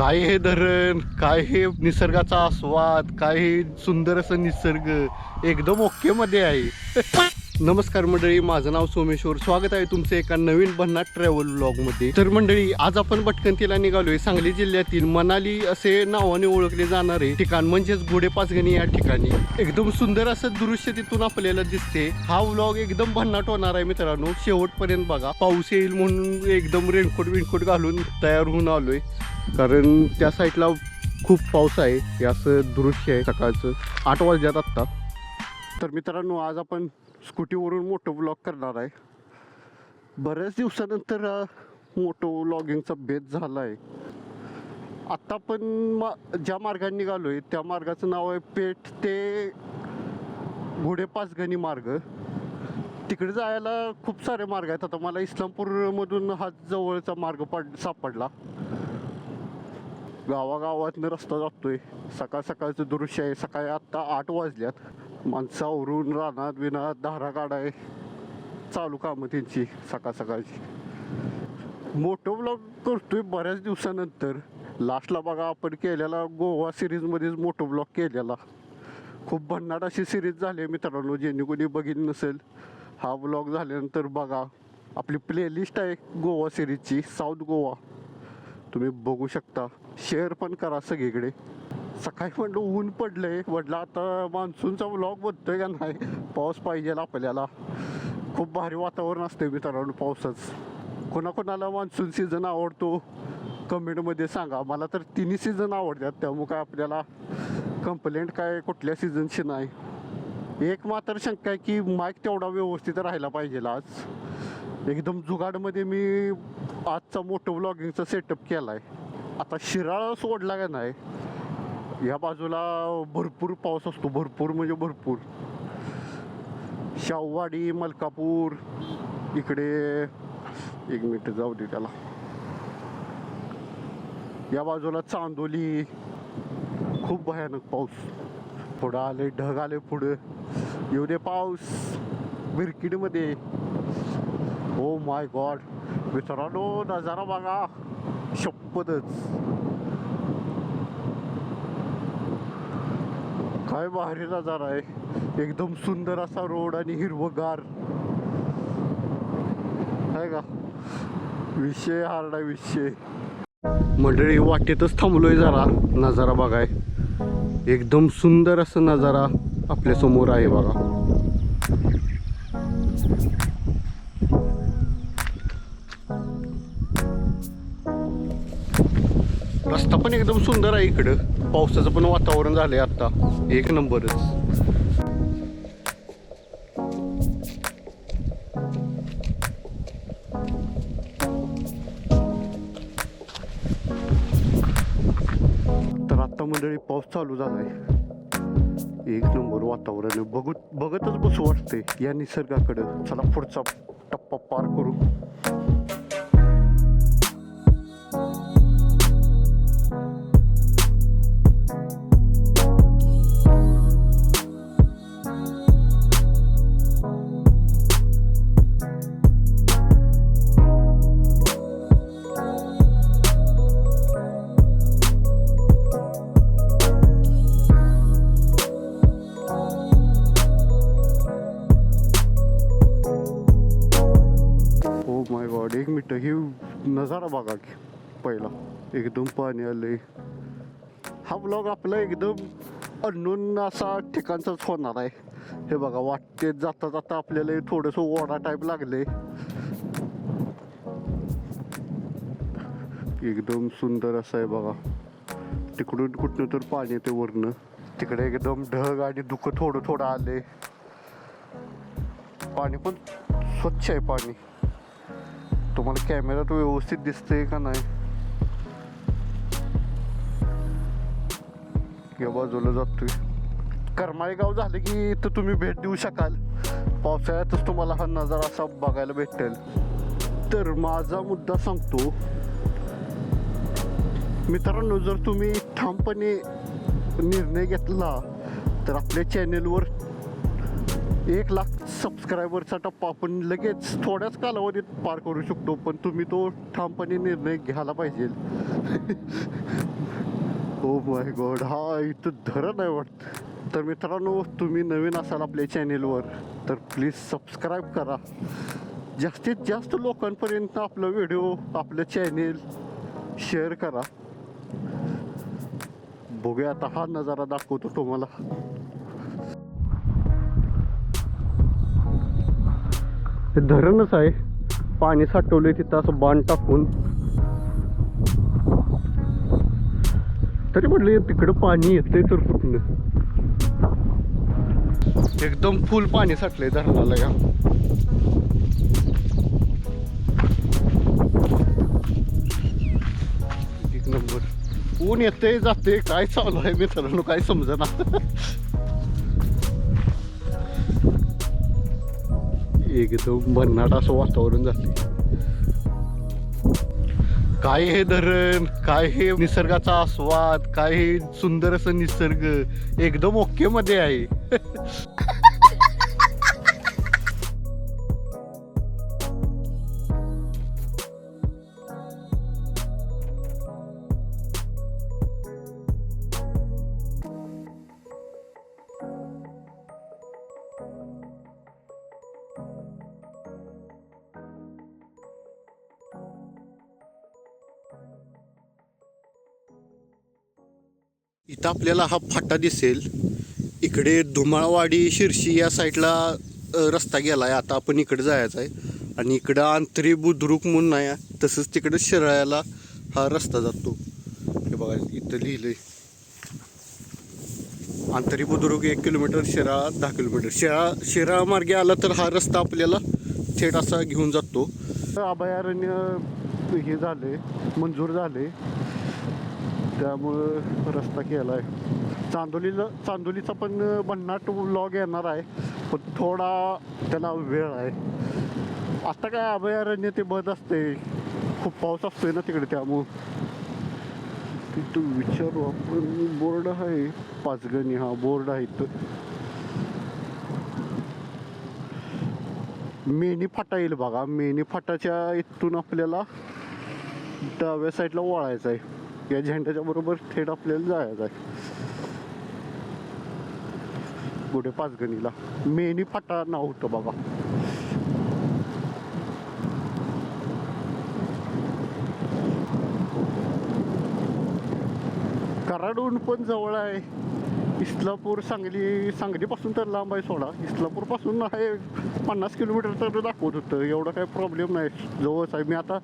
काय हे धरण? काय हे निसर्गाचा आस्वाद? काय हे सुंदर असं निसर्ग? एकदम ओके मध्ये आहे. नमस्कार मंडळी माझं नाव सोमेश्वर. स्वागत आहे तुमचं एका नवीन भन्नाट ट्रॅव्हलमध्ये. तर मंडळी आज आपण भटकंतीला निघालोय. सांगली जिल्ह्यातील मनाली असे नावाने ओळखले जाणारे ठिकाण म्हणजेच घोडे पाचगणी या ठिकाणी. एकदम सुंदर असं दृश्य तिथून आपल्याला दिसते. हा व्लॉग एकदम भन्नाट होणार आहे मित्रांनो. शेवटपर्यंत बघा. पाऊस येईल म्हणून एकदम रेनकोट विनकोट घालून तयार होऊन आलोय. कारण त्या साईडला खूप पाऊस आहे. हे असं दृश्य आहे सकाळचं. आठ वाजल्यात आत्ता. तर मित्रांनो आज आपण स्कूटीवरून मोठं ब्लॉग करणार आहे. बऱ्याच दिवसानंतर अ, मोठं व्लॉगिंगचा झाला आहे आत्ता पण मा ज्या मार्गाने निघालोय त्या मार्गाचं नाव आहे पेठ ते घोडे पाचगणी मार्ग. तिकडे जायला खूप सारे मार्ग आहेत. आता मला इस्लामपूरमधून हा जवळचा मार्ग पड सापडला. गावागावातनं रस्ता जातोय. सकाळ सकाळचं दृश्य आहे. सकाळी आत्ता आठ वाजल्यात. माणसं आवरून रानात बिनात धारा काढाय. चालू कामं त्यांची सकाळ सकाळची. मोठं ब्लॉग करतोय बऱ्याच दिवसानंतर. लास्टला बघा आपण केलेला गोवा सिरीजमध्येच मोठं ब्लॉग केलेला. खूप भन्नाट अशी सिरीज झाली आहे मित्रांनो ज्यांनी कोणी बघित नसेल. हा ब्लॉग झाल्यानंतर बघा आपली प्लेलिस्ट आहे गोवा सिरीजची साऊथ गोवा तुम्ही बघू शकता. शेअर पण करा सगळीकडे. सकाळी म्हणलं ऊन पडलंय. म्हटलं आता मान्सूनचा ब्लॉग बनतोय का नाही? पाऊस पाहिजे आपल्याला. खूप भारी वातावरण असते मित्रांनो पावसाचं. कोणाकोणाला मान्सून सीझन आवडतो कमेंटमध्ये सांगा. मला तर तिन्ही सीझन आवडतात. त्यामुळे काय आपल्याला कंप्लेंट काय कुठल्या सीझनची नाही. एक मात्र शंका आहे की माईक तेवढा व्यवस्थित राहायला पाहिजे आज. एकदम जुगाडमध्ये मी आजचा मोठं व्लॉगिंगचा सेटअप केला आहे आता शिराळा सोडला का नाही? या बाजूला भरपूर पाऊस असतो भरपूर म्हणजे भरपूर. शाहूवाडी मलकापूर इकडे एक मिनिट जाऊ दे त्याला. या बाजूला चांदोली खूप भयानक पाऊस. पुढं आले ढग आले पुढं. येऊ दे पाऊस बिरकिडमध्ये ओ oh माय गॉड मित्रांनो नजारा बघा शपथच. काय भारी नजारा आहे. एकदम सुंदर असा रोड आणि हिरवगार. आहे का? विषय हार्डा विषय. मंडळी वाटेतच थांबलोय जरा. नजारा बघाय. एकदम सुंदर असा नजारा आपल्यासमोर आहे बघा. रस्ता पण एकदम सुंदर आहे इकडं. पावसाचं पण वातावरण झालंय आता. एक नंबरच. तर आता मंडळी पाऊस चालू झालाय. एक नंबर वातावरण बघत बघतच बसू वाटते या निसर्गाकडं. चला पुढचा टप्पा पार करू. नजारा बघा की पहिला. एकदम पाणी आलंय. हा ब्लॉग आपला एकदम अननोन असा ठिकाणचाच होणार आहे. हे बघा वाटते जाता जाता आपल्याला थोडंसं ओढा टाईप लागले एकदम सुंदर असं आहे बघा. तिकडून कुठनं तर पाणी येते वरनं. तिकडे एकदम ढग आणि दुःख थोडं थोडं आले पाणी पण स्वच्छ आहे पाणी. तुम्हाला कॅमेऱ्यात व्यवस्थित दिसतंय का नाही? या बाजूला जातोय. करमाळे गाव झालं की तर तुम्ही भेट देऊ शकाल. पावसाळ्यातच तुम्हाला हा नजारा असा बघायला भेटेल. तर माझा मुद्दा सांगतो मित्रांनो जर तुम्ही ठामपणे निर्णय घेतला तर आपल्या चॅनेलवर एक लाख सबस्क्रायबरचा टप्पा आपण लगेच थोड्याच कालावधीत पार करू शकतो पण तुम्ही तो ठामपणे निर्णय घ्यायला पाहिजे. हो माय गॉड हा इथं धरण आहे वाटतं. तर मित्रांनो तुम्ही नवीन असाल आपल्या चॅनेलवर तर प्लीज सबस्क्राईब करा. जास्तीत जास्त लोकांपर्यंत आपलं व्हिडिओ आपलं चॅनेल शेअर करा. बघूया आता हा नजारा दाखवतो तुम्हाला. ते धरणच आहे. पाणी साठवलंय तिथं असं बाण टाकून. तरी म्हटलं तिकडं पाणी येतंय तर कुठनं? एकदम फुल पाणी साठलंय धरणाला या. एक नंबर. ऊन येते जाते काय चालू आहे मित्रांनो? काय समजना? एकदम भन्नाट असं वातावरण झाले काय हे धरण? काय हे निसर्गाचा आस्वाद? काय हे सुंदर असं निसर्ग? एकदम ओके मध्ये आहे. आपल्याला हा फाटा दिसेल. इकडे धुमाळवाडी शिरशी या साईडला रस्ता गेला आहे आता आपण इकडे जायचं आहे. आणि इकडं आंतरी बुद्रुक म्हणून आहे. तसंच तिकडे शिराळ्याला हा रस्ता जातो. हे बघा इथं लिहिलंय. आंतरी बुद्रुक एक किलोमीटर शिराळा दहा किलोमीटर. शिराळा शिराळा मार्गे आला तर हा रस्ता आपल्याला थेट असा घेऊन जातो. अभयारण्य हे झाले मंजूर झाले त्यामुळं रस्ता केला आहे चांदोलीला चांदोलीचा पण भन्नाट लॉग येणार आहे. पण थोडा त्याला वेळ आहे. आता काय अभयारण्य ते बंद असते खूप पाऊस असतोय ना तिकडे त्यामुळं. तिथं विचारू आपण. बोर्ड आहे. पाचगणी हा बोर्ड आहे तर मेनी फाटा येईल बघा. मेनी फाटाच्या इथून आपल्याला डाव्या साईडला वळायचं आहे या झेंड्याच्या बरोबर थेट आपल्याला जायचं आहे. पुढे पाचगणीला. मेनी फाटा नाव होतं बघा कराडून पण जवळ आहे. इस्लापूर सांगली सांगलीपासून तर लांब आहे सोडा. इस्लापूरपासून आहे पन्नास किलोमीटर तर दाखवत होतं. एवढा काही प्रॉब्लेम नाही. जवळच आहे. मी आता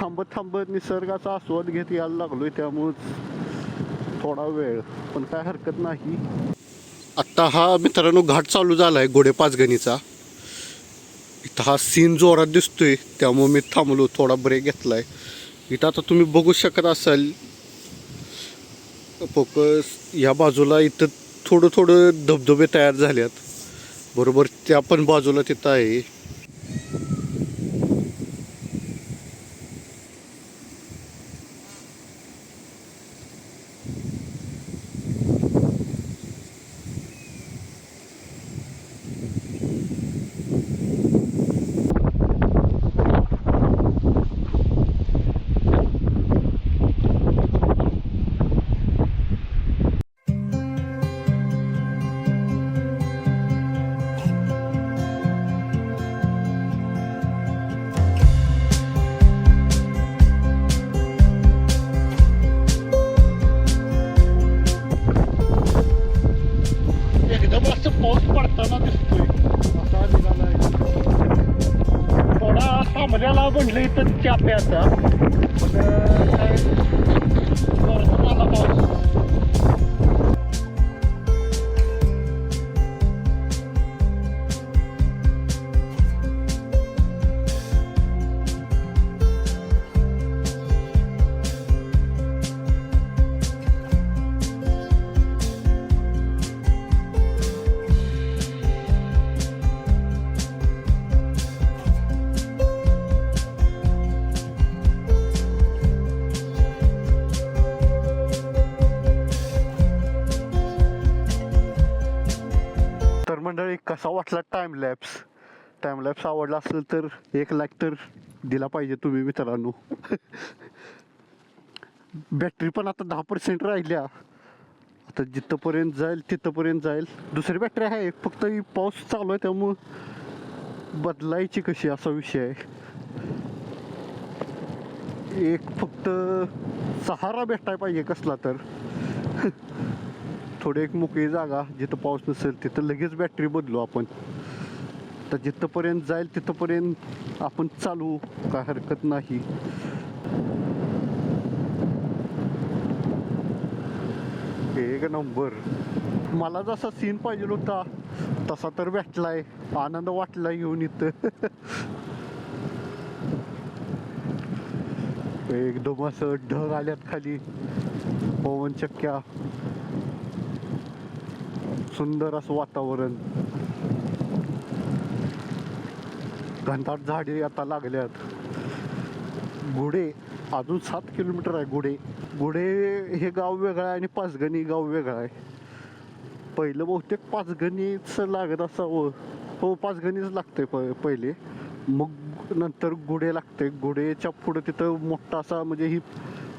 थांबत थांबत निसर्गाचा आस्वाद घेत यायला लागलोय त्यामुळं थोडा वेळ. पण काय हरकत नाही. आत्ता हा मित्रांनो घाट चालू झाला आहे घोडे पाचगणीचा. इथं हा सीन जोरात दिसतोय त्यामुळे मी थांबलो थोडा ब्रेक घेतलाय. इथं आता तुम्ही बघू शकत असाल फोकस या बाजूला इथं थोडं थोडं धबधबे तयार झाल्यात बरोबर त्या पण बाजूला तिथं आहे. म्हणलं इथं कसा वाटला टाइम लॅप्स टाइमलॅप्स आवडला असेल तर एक लाख तर दिला पाहिजे तुम्ही मित्रांनो. बॅटरी पण आता दहा पर्सेंट राहिल्या. आता जिथंपर्यंत जाईल तिथंपर्यंत जाईल. दुसरी बॅटरी आहे फक्त ही पाऊस चालू आहे त्यामुळं बदलायची कशी असा विषय आहे. एक फक्त सहारा भेटाय पाहिजे कसला तर. थोडी एक मोकळी जागा जिथं पाऊस नसेल तिथं लगेच बॅटरी बदलू आपण. तर जिथंपर्यंत जाईल तिथंपर्यंत आपण चालू काय हरकत नाही. एक नंबर. मला जसा सीन पाहिजे होता तसा तर भेटलाय. आनंद वाटला येऊन इथं. एकदम असं ढग आल्यात खाली. पवन चक्क्या. सुंदर असं वातावरण. घनदाट झाडे आता लागल्यात. घोडे अजून सात किलोमीटर आहे घोडे घोडे हे गाव वेगळं आहे आणि पाचगणी गाव वेगळं आहे. पहिलं बहुतेक पाचगणीच लागत असावं. हो पाचगणीच लागतंय प पहिले. मग नंतर गुढे लागते गुढेच्या पुढे तिथं मोठा असा म्हणजे ही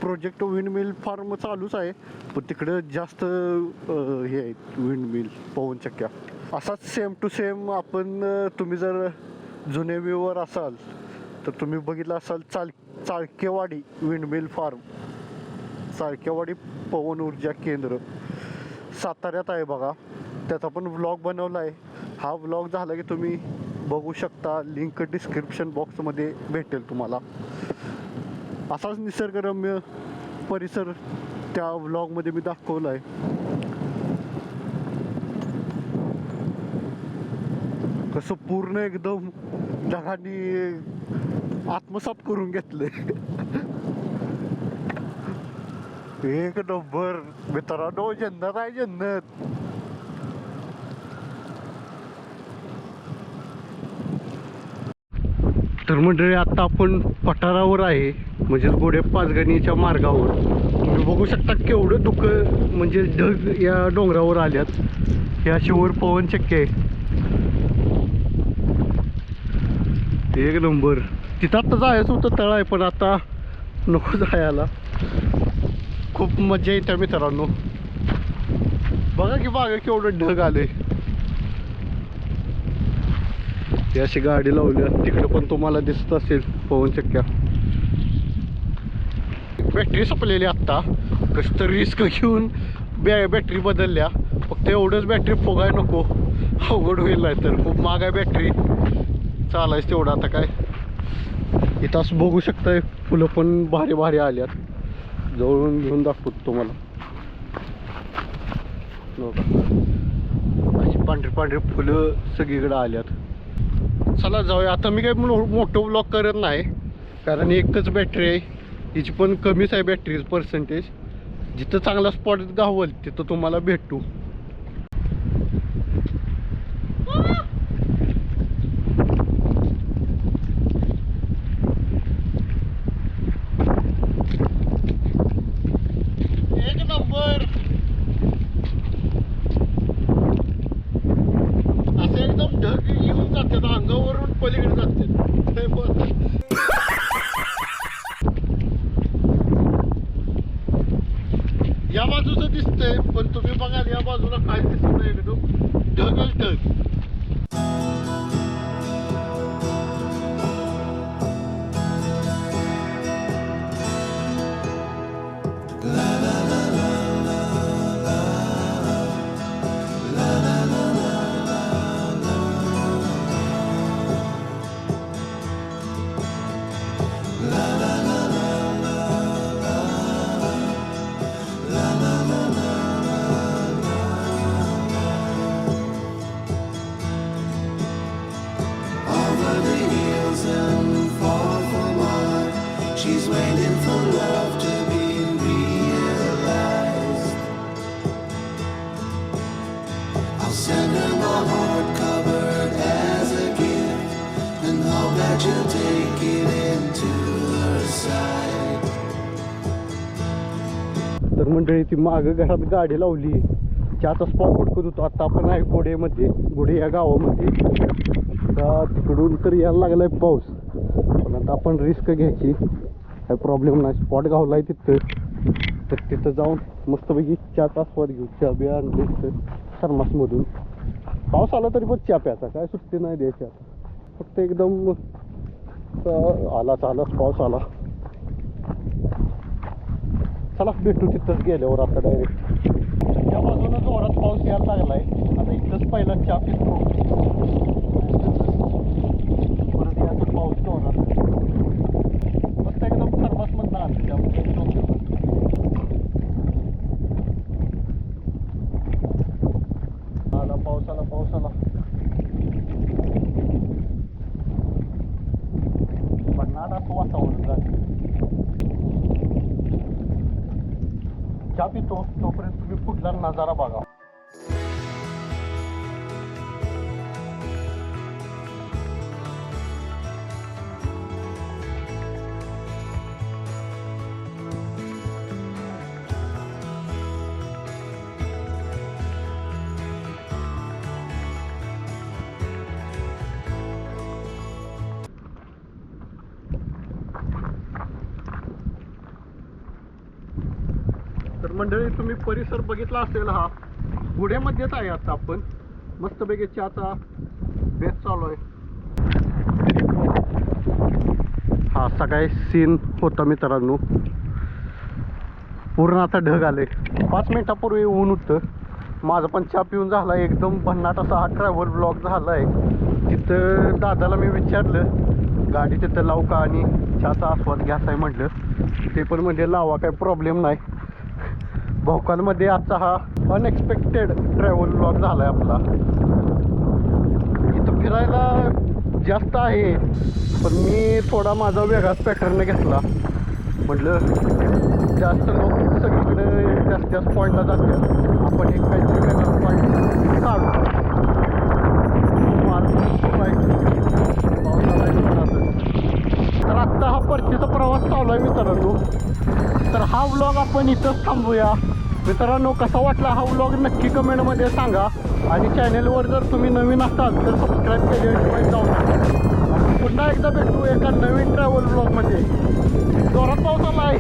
प्रोजेक्ट विंडमिल फार्म चालूच आहे. पण तिकडं जास्त अं, हे आहेत विंडमिल पवन चक्क्या. असाच सेम टू सेम आपण अं, तुम्ही जर जुने व्ह्यूवर असाल तर तुम्ही बघितलं असाल चाल चाळकेवाडी विंडमिल फार्म चाळकेवाडी पवन ऊर्जा केंद्र. साताऱ्यात आहे बघा. त्याचा पण व्लॉग बनवला आहे. हा व्लॉग झाला की तुम्ही बघू शकता. लिंक डिस्क्रिप्शन बॉक्समध्ये भेटेल तुम्हाला. असाच निसर्गरम्य परिसर त्या व्लॉगमध्ये मी दाखवला आहे कसं पूर्ण एकदम ढगांनी आत्मसात करून घेतलंय. एक नंबर मित्रांनो जन्नत आहे जन्नत. तर मंडळी आता आपण पठारावर आहे. म्हणजे गोडे पाचगणीच्या मार्गावर. तुम्ही बघू शकता केवढं दुःख म्हणजे ढग या डोंगरावर आल्यात. या शिवर पवन चक्के आहे. एक नंबर. तिथं आता जायचं होतं तळ आहे पण आता नको जायला. खूप मजा येते मित्रांनो. बघा की बाग केवढं ढग आले अशी गाडी लावली तिकडे पण तुम्हाला दिसत असेल पवन चक्क्या. बॅटरी संपलेली आत्ता. कसं तर रिस्क घेऊन बॅ बॅटरी बदलल्या. फक्त एवढंच बॅटरी फोगाय नको. अवघड होईल नाही तर खूप महाग आहे बॅटरी चालायच तेवढं आता काय. इथं असं बघू शकताय फुलं पण भारी भारी आल्यात. जवळून घेऊन दाखवतो तुम्हाला. अशी पांढरी पांढरी फुलं सगळीकडे आल्यात. चला जाऊया. आता मी काय मो- मोठं ब्लॉक करत नाही. कारण एकच बॅटरी आहे. हिची पण कमीच आहे बॅटरी पर्सेंटेज जिथं चांगला स्पॉट गावल तिथं तुम्हाला भेटू एक नंबर असे एकदम ढग येऊन जातात अंगावरून पलीकडे जातात हे बघ. या बाजूचं दिसतंय पण तुम्ही बघाल या बाजूला काय दिसत नाही तर मंडळी ती मागं घरात गाडी लावली. आता स्पॉट करत होतो आता आपण आहे गोडेमध्ये गोडे या गावामध्ये. आता तिकडून तर यायला लागलाय पाऊस. पण आता आपण रिस्क घ्यायची. काही प्रॉब्लेम नाही. स्पॉट गावला आहे तिथं. तर तिथं जाऊन मस्तपैकी चहाचा आस्वाद घेऊ चहा बिया आणले तिथं थर्मासमधून पाऊस आला तरी पण चहा प्यायचा. काय सुट्टी नाही द्यायची आता. फक्त एकदम आलाच आलाच पाऊस आला. चला भेटू तिथंच गेल्यावर आता डायरेक्ट त्या बाजूनं जोरात पाऊस यायला लागलाय. आता इथंच पहिला चहा पितो. परत यातून पाऊस जोरात फक्त एकदम थर्मास त्यामुळे मंडळी तुम्ही परिसर बघितला असेल हा. गुढ्यामध्येच आहे आता आपण. मस्तपैकी चहाचा बेस चालू आहे. हा सकाळी सीन होता मित्रांनो. पूर्ण आता ढग आले. पाच मिनिटापूर्वी ऊन होतं. माझं पण चहा पिऊन झाला. एकदम भन्नाट असा हा ट्रॅव्हल ब्लॉग झाला आहे तिथं दादाला मी विचारलं गाडी तिथं लावू का? आणि चहाचा आस्वाद घ्यायचा आहे म्हटलं ते पण म्हणजे लावा काही प्रॉब्लेम नाही. भोकालमध्ये आजचा हा अनएक्सपेक्टेड ट्रॅव्हल ब्लॉग झाला आहे आपला. इथं फिरायला जास्त आहे पण मी थोडा माझा वेगळाच पॅटर्न घेतला. म्हटलं जास्त लोक सगळीकडे जास्त जास्त पॉईंटला जाते आपण एक काहीतरी वेगळा पॉईंट काढू. तर हा व्लॉग आपण इथंच थांबूया. मित्रांनो कसा वाटला हा व्लॉग नक्की कमेंटमध्ये सांगा. आणि चॅनेलवर जर तुम्ही नवीन असाल तर सबस्क्राईब केल्याशिवाय जाऊ नका. पुन्हा एकदा भेटू एका नवीन ट्रॅव्हल ब्लॉगमध्ये जोरात पाऊस आला आहे